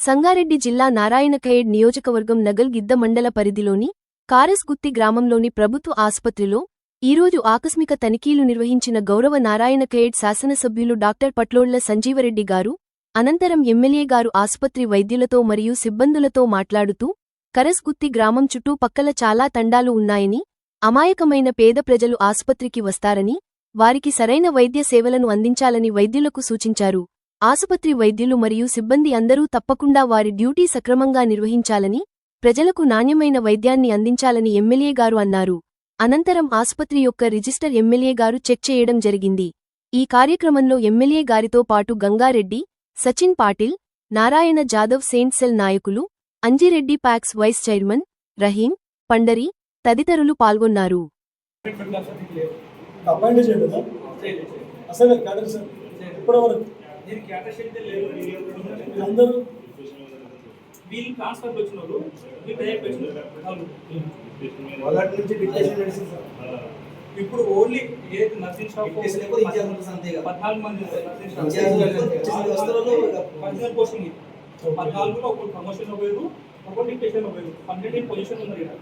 సంగారెడ్డి జిల్లా నారాయణఖేడ్ నియోజకవర్గం నగల్గిద్ద మండల పరిధిలోని కారస్గుత్తి గ్రామంలోని ప్రభుత్వ ఆసుపత్రిలో ఈరోజు ఆకస్మిక తనిఖీలు నిర్వహించిన గౌరవ నారాయణఖేడ్ శాసనసభ్యులు డాక్టర్ పట్లోళ్ళ సంజీవరెడ్డి గారు అనంతరం ఎమ్మెల్యే గారు ఆసుపత్రి వైద్యులతో మరియు సిబ్బందులతో మాట్లాడుతూ కరస్గుత్తి గ్రామం చుట్టూ పక్కల చాలా తండాలు ఉన్నాయని అమాయకమైన పేద ప్రజలు ఆసుపత్రికి వస్తారని వారికి సరైన వైద్య సేవలను అందించాలని వైద్యులకు సూచించారు. ఆసుపత్రి వైద్యులు మరియు సిబ్బంది అందరూ తప్పకుండా వారి డ్యూటీ సక్రమంగా నిర్వహించాలని ప్రజలకు నాణ్యమైన వైద్యాన్ని అందించాలని ఎమ్మెల్యే గారు అన్నారు అనంతరం ఆసుపత్రి యొక్క రిజిస్టర్ ఎమ్మెల్యే గారు చెక్ చేయడం జరిగింది ఈ కార్యక్రమంలో ఎమ్మెల్యే గారితో పాటు గంగారెడ్డి సచిన్ పాటిల్ నారాయణ జాదవ్ సెయింట్ సెల్ నాయకులు Anjireddy PACS vice chairman Rahim Pandari తదితరులు పాల్గొన్నారు అసలు కాదు సార్ ఇప్పటివరకు దీనికి లేదు. వీళ్ళందరూ వీళ్ళు ట్రాన్స్ఫర్ వచ్చిన వాళ్ళు డైరెక్ట్ ఇప్పుడు ఓన్లీ ఏదైతే నర్సింగ్ షాప్ పద్నాలుగు మంది పర్సనల్ పోస్టింగ్ పద్నాలుగులో ఒకటి ప్రమోషన్ పోయారు ఒకటి డిక్టేషన్ పోయారు పన్నెండు పొజిషన్ ఉన్నారు ఇక్కడ